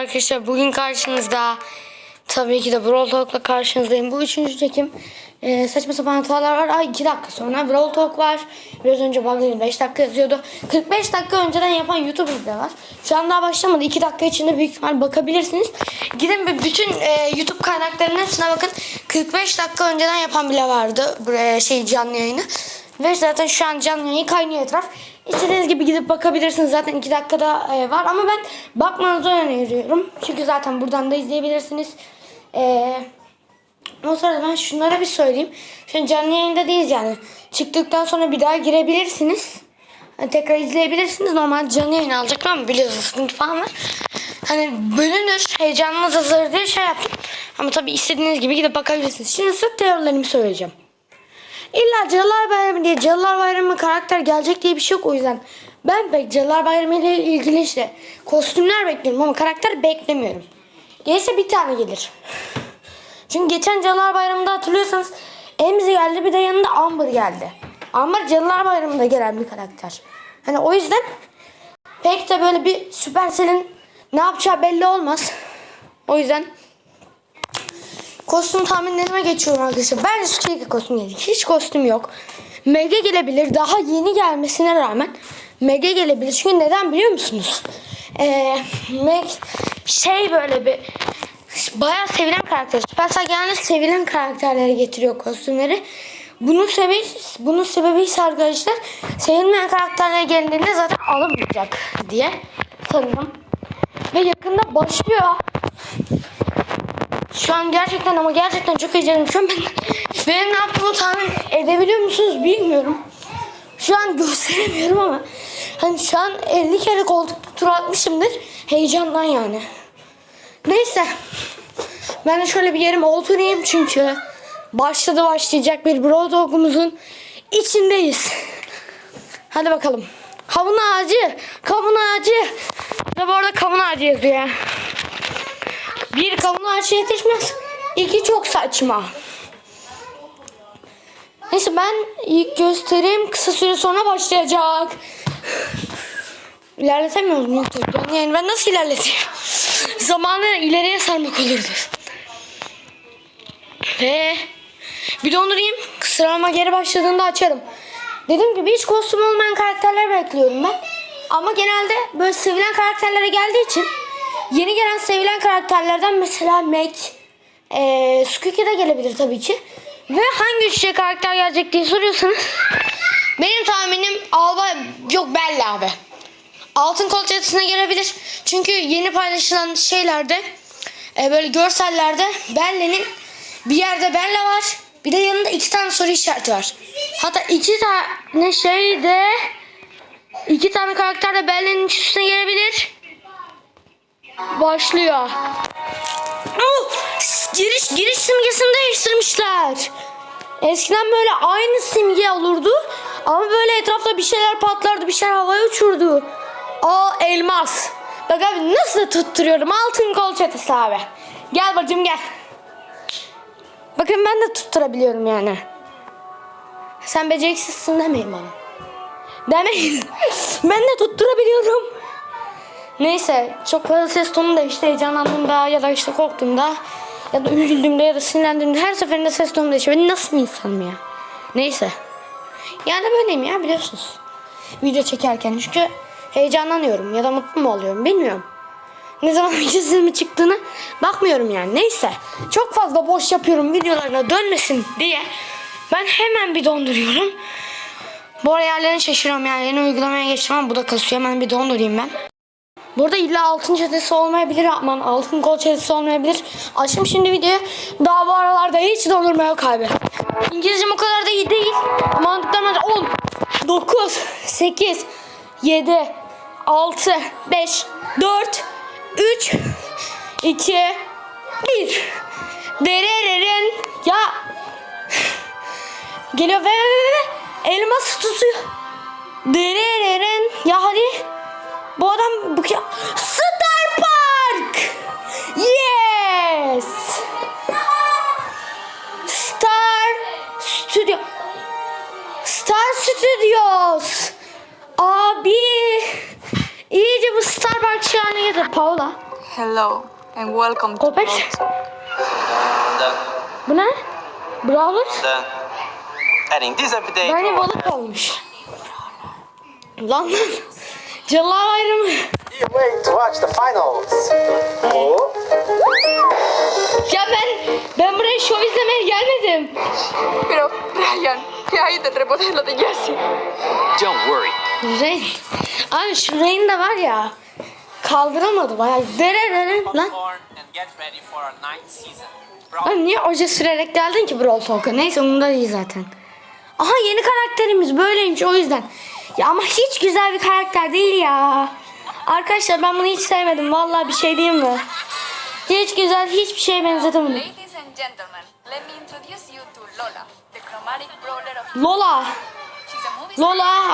arkadaşlar. Bugün karşınızda tabii ki de Brawl Talk'la karşınızdayım. Bu üçüncü çekim. Ee, saçma sapan hatalar var. Ay 2 dakika sonra Brawl Talk var. Biraz önce bug'ları 5 dakika yazıyordu. 45 dakika önceden yapan YouTube de var. Şu an daha başlamadı. 2 dakika içinde büyük ihtimal bakabilirsiniz. Gidin bir bütün e, YouTube kaynaklarının hepsine bakın. 45 dakika önceden yapan bile vardı. Buraya şey canlı yayını. Ve zaten şu an canlı yayın kaynıyor etraf. İstediğiniz gibi gidip bakabilirsiniz. Zaten 2 dakikada e, var ama ben bakmanızı öneriyorum. Çünkü zaten buradan da izleyebilirsiniz. Eee o sırada ben şunlara bir söyleyeyim. An canlı yayında değiliz yani. Çıktıktan sonra bir daha girebilirsiniz. Hani tekrar izleyebilirsiniz. Normal canlı yayın alacaklar ama biliyorsunuz sıkıntı falan var. Hani bölünür. Heyecanınız azalır diye şey yaptım. Ama tabii istediğiniz gibi gidip bakabilirsiniz. Şimdi sırf teorilerimi söyleyeceğim. İlla Cadılar Bayramı diye Cadılar Bayramı karakter gelecek diye bir şey yok o yüzden. Ben pek Cadılar Bayramı ile ilgili işte kostümler bekliyorum ama karakter beklemiyorum. Gelirse bir tane gelir. Çünkü geçen Cadılar Bayramı'nda hatırlıyorsanız Emzi geldi bir de yanında Amber geldi. Amber Cadılar Bayramı'nda gelen bir karakter. Hani o yüzden pek de böyle bir Supercell'in ne yapacağı belli olmaz. O yüzden kostüm tahminlerime geçiyorum arkadaşlar. Bence Squeaky kostüm gelecek. Hiç kostüm yok. Mega gelebilir. Daha yeni gelmesine rağmen Mega gelebilir. Çünkü neden biliyor musunuz? Ee, Meg şey böyle bir bayağı sevilen karakter. Supercell genelde sevilen karakterleri getiriyor kostümleri. Bunun sebebi, bunun sebebi ise arkadaşlar sevilmeyen karakterler geldiğinde zaten alamayacak diye sanırım. Ve yakında başlıyor. Şu an gerçekten ama gerçekten çok heyecanlıyım. Şu an ben, benim ne yaptığımı tahmin edebiliyor musunuz bilmiyorum. Şu an gösteremiyorum ama hani şu an 50 kere koltuk tur atmışımdır. Heyecandan yani. Neyse. Ben de şöyle bir yerime oturayım çünkü başladı başlayacak bir Brawl Talk'umuzun içindeyiz. Hadi bakalım. Kavun ağacı, kavun ağacı. Ve bu arada kavun ağacı yazıyor. Bir kavun ağacı yetişmez. İki çok saçma. Neyse ben ilk göstereyim kısa süre sonra başlayacak. İlerletemiyoruz mu? Yayını ben nasıl ilerleteyim? Zamanı ileriye sarmak olurdu. Ve bir dondurayım. Sıralama geri başladığında açarım. Dediğim gibi hiç kostüm olmayan karakterler bekliyorum ben. Ama genelde böyle sevilen karakterlere geldiği için yeni gelen sevilen karakterlerden mesela Mac, ee, Squeaky de gelebilir tabii ki. Ve hangi üçlü karakter gelecek diye soruyorsanız benim tahminim Alba yok Bella abi. Altın kol çatısına gelebilir. Çünkü yeni paylaşılan şeylerde e, böyle görsellerde Bella'nın bir yerde Bella var. Bir de yanında iki tane soru işareti var. Hatta iki tane şey de iki tane karakter de Bella'nın üstüne gelebilir. Başlıyor. Oh, giriş giriş simgesini değiştirmişler. Eskiden böyle aynı simge olurdu ama böyle etrafta bir şeyler patlardı, bir şeyler havaya uçurdu. Aa elmas. Bak abi nasıl tutturuyorum altın kol çetesi abi. Gel bacım gel. Bakın ben de tutturabiliyorum yani. Sen beceriksizsin demeyin bana. Demeyin. ben de tutturabiliyorum. Neyse çok fazla ses tonu da işte heyecanlandığımda ya da işte korktuğumda ya da üzüldüğümde ya da sinirlendiğimde her seferinde ses tonu değişiyor. Ben nasıl bir insanım ya? Neyse. Yani böyleyim ya biliyorsunuz. Video çekerken çünkü heyecanlanıyorum ya da mutlu mu oluyorum bilmiyorum. Ne zaman videosunun çıktığını bakmıyorum yani. Neyse. Çok fazla boş yapıyorum videolarına dönmesin diye ben hemen bir donduruyorum. Bu ara yerlerini şaşırıyorum yani yeni uygulamaya geçtim ama bu da kasıyor. Hemen bir dondurayım ben. Burada illa altın çetesi olmayabilir aman altın kol çetesi olmayabilir. Açtım şimdi videoyu. Daha bu aralarda hiç dondurma yok abi. İngilizcem o kadar da iyi değil. Mantıklarım 10, 9, 8, 7, 6, 5, 4, 3, 2, 1. Derererin. Ya. Geliyor ve, elmas tutuyor. Derererin. Ya hadi. Bu adam bu ya. Star Park. Yes. Star Studio. Star Studios. Abi. İyice bu Star Park şahane getir Paula. Hello and welcome to. Done. Bu ne? Brawler. Done. Adding this every day. Bence balık olmuş. Lan lan. Cadılar Bayramı. You wait to watch the finals. Oh, Ya ben ben buraya şov izlemeye gelmedim. Pero, Ryan, ¿qué hay del rebote de lo de Jesse? Don't worry. Rain. Abi şu Rain de var ya. Kaldıramadı bayağı. Dere dere lan. Lan niye oje sürerek geldin ki Brawl Talk'a? Neyse umurumda değil zaten. Aha yeni karakterimiz böyleymiş o yüzden. Ya ama hiç güzel bir karakter değil ya. Arkadaşlar ben bunu hiç sevmedim. Vallahi bir şey diyeyim mi? Hiç güzel hiçbir şeye benzetemedim. Ladies and gentlemen, let me introduce you to Lola, the chromatic brawler of Lola.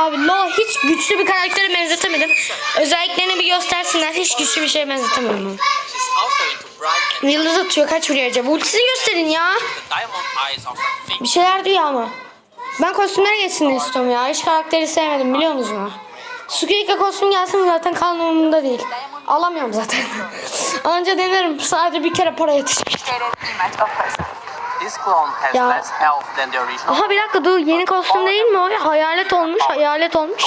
Abi Lola hiç güçlü bir karaktere benzetemedim. Özelliklerini bir göstersinler. Hiç güçlü bir şeye benzetemedim Yıldız atıyor kaç vuruyor acaba? Ultisini gösterin ya. Bir şeyler diyor ama. Ben kostümlere geçsin istiyorum ya. Hiç karakteri sevmedim biliyor musunuz? Sukiyika kostüm gelsin zaten kanunumda değil. Alamıyorum zaten. Anca denerim. Sadece bir kere para yetişir. Ya. Aha bir dakika dur yeni kostüm değil mi o? Hayalet olmuş hayalet olmuş.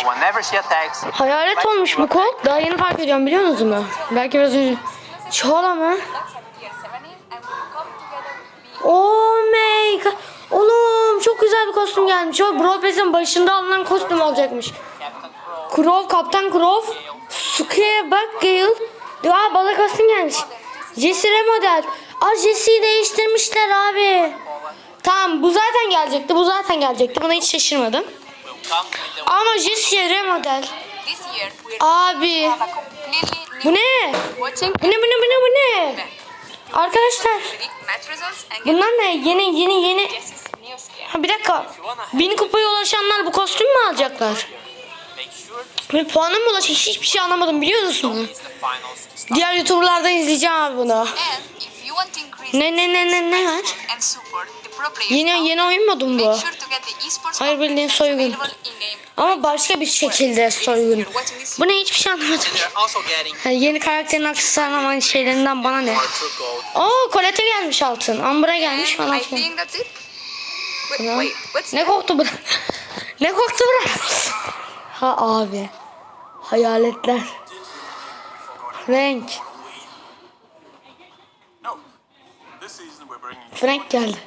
Hayalet olmuş bu kol. Daha yeni fark ediyorum biliyor musunuz mu? Belki biraz önce. Çoğla mı? That's kostüm gelmiş. O Pass'in başında alınan kostüm olacakmış. Crow, Kaptan Crow, Suki'ye bak Gale. Aa balık kostüm gelmiş. Jesse'e model. Aa Jesse'yi değiştirmişler abi. Tamam bu zaten gelecekti. Bu zaten gelecekti. Buna hiç şaşırmadım. Ama Jesse'ye model. this year we Abi bu ne? Bu ne bu ne bu ne bu ne? Arkadaşlar bunlar ne? Yeni yeni yeni. Ha bir dakika. Bin kupaya ulaşanlar bu kostüm mü alacaklar? puana mı ulaşacak? Hiçbir şey anlamadım biliyor start. Diğer YouTuber'lardan izleyeceğim abi bunu. Ne ne ne ne ne var? Yeni yeni oyun mu bu? Hayır, bildiğin soygun. Ama başka bir şekilde soygun. Bu ne hiçbir şey anlamadım. Yeni karakterin aksesuarlanan şeylerinden bana ne? Oo Colette gelmiş altın. Amber'a gelmiş falan filan. Ne koktu bura? ne koktu bura? Ha abi. Hayaletler. Frank. Frank geldi.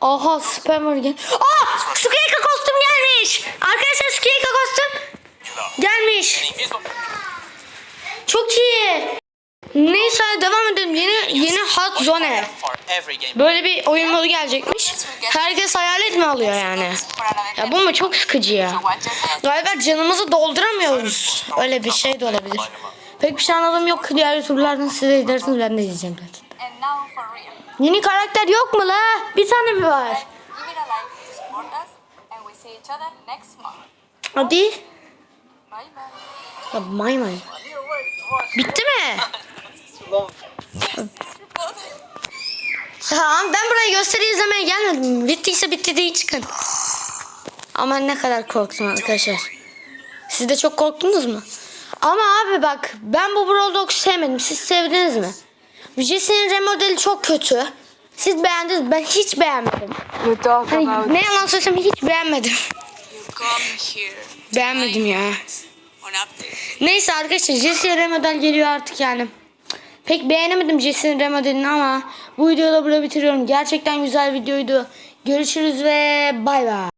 Aha Spammer gel. Aa! Sukiyaka kostüm gelmiş. Arkadaşlar Sukiyaka kostüm gelmiş. Çok iyi. Neyse devam edelim. Yeni yeni Hot Zone. Böyle bir oyun modu gelecekmiş. Herkes hayalet mi alıyor yani? Ya bu mu çok sıkıcı ya. Galiba canımızı dolduramıyoruz. Öyle bir şey de olabilir. Pek bir şey anladığım yok. Diğer turlardan siz de izlersiniz ben de izleyeceğim zaten. Yeni karakter yok mu la? Bir tane mi var? Hadi. Ya may. Bitti mi? Tamam ben buraya gösteri izlemeye gelmedim. Bittiyse bitti değil çıkın. Ama ne kadar korktum arkadaşlar. Siz de çok korktunuz mu? Ama abi bak ben bu Brawl Dogs'u sevmedim. Siz sevdiniz mi? Jesse'nin remodeli çok kötü. Siz beğendiniz. Ben hiç beğenmedim. Hani ne yalan söylesem hiç beğenmedim. beğenmedim ya. Neyse arkadaşlar Jesse'ye remodel geliyor artık yani. Pek beğenemedim Jesse'nin remodelini ama bu videoda burada bitiriyorum. Gerçekten güzel videoydu. Görüşürüz ve bay bay.